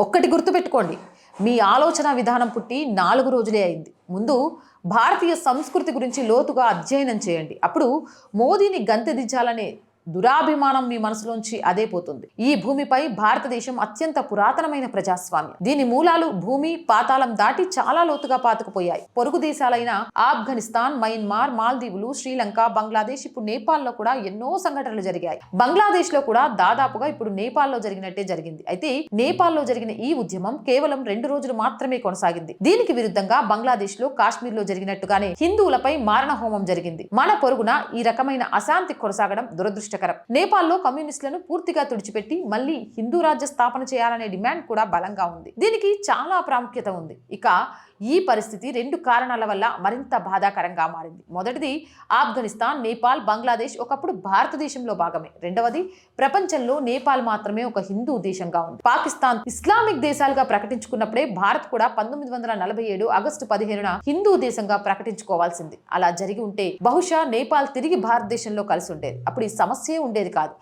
ఒక్కటి గుర్తుపెట్టుకోండి. మీ ఆలోచన విధానం పుట్టి నాలుగు రోజులే అయింది. ముందు భారతీయ సంస్కృతి గురించి లోతుగా అధ్యయనం చేయండి. అప్పుడు మోదీని గంతెదించాలనే దురాభిమానం మీ మనసులోంచి అదే పోతుంది. ఈ భూమిపై భారతదేశం అత్యంత పురాతనమైన ప్రజాస్వామ్యం. దీని మూలాలు భూమి పాతాళం దాటి చాలా లోతుగా పాతుకుపోయాయి. పొరుగు దేశాలైన ఆఫ్ఘనిస్తాన్ మయన్మార్ మాల్దీవులు శ్రీలంక బంగ్లాదేశ్ ఇప్పుడు నేపాల్లో కూడా ఎన్నో సంఘటనలు జరిగాయి. బంగ్లాదేశ్లో కూడా దాదాపుగా ఇప్పుడు నేపాల్లో జరిగినట్టే జరిగింది. అయితే నేపాల్లో జరిగిన ఈ ఉద్యమం కేవలం రెండు రోజులు మాత్రమే కొనసాగింది. దీనికి విరుద్ధంగా బంగ్లాదేశ్లో కాశ్మీర్లో జరిగినట్టుగానే హిందువులపై మారణ హోమం జరిగింది. మన పొరుగున ఈ రకమైన అశాంతి కొనసాగడం దురదృష్టం. దురదృష్టకరం. నేపాల్లో కమ్యూనిస్టులను పూర్తిగా తుడిచిపెట్టి మళ్ళీ హిందూ రాజ్య స్థాపన చేయాలనే డిమాండ్ కూడా బలంగా ఉంది. దీనికి చాలా ప్రాముఖ్యత ఉంది. ఇక ఈ పరిస్థితి రెండు కారణాల వల్ల మరింత బాధాకరంగా మారింది. మొదటిది ఆఫ్ఘనిస్తాన్ నేపాల్ బంగ్లాదేశ్ ఒకప్పుడు భారతదేశంలో భాగమే. రెండవది ప్రపంచంలో నేపాల్ మాత్రమే ఒక హిందూ దేశంగా ఉంది. పాకిస్తాన్ ఇస్లామిక్ దేశాలుగా ప్రకటించుకున్నప్పుడే భారత్ కూడా పంతొమ్మిది వందల నలభై ఏడు ఆగస్టు పదిహేనున హిందూ దేశంగా ప్రకటించుకోవాల్సింది. అలా జరిగి ఉంటే బహుశా నేపాల్ తిరిగి భారతదేశంలో కలిసి ఉండేది. అప్పుడు ఈ సమస్యే ఉండేది కాదు.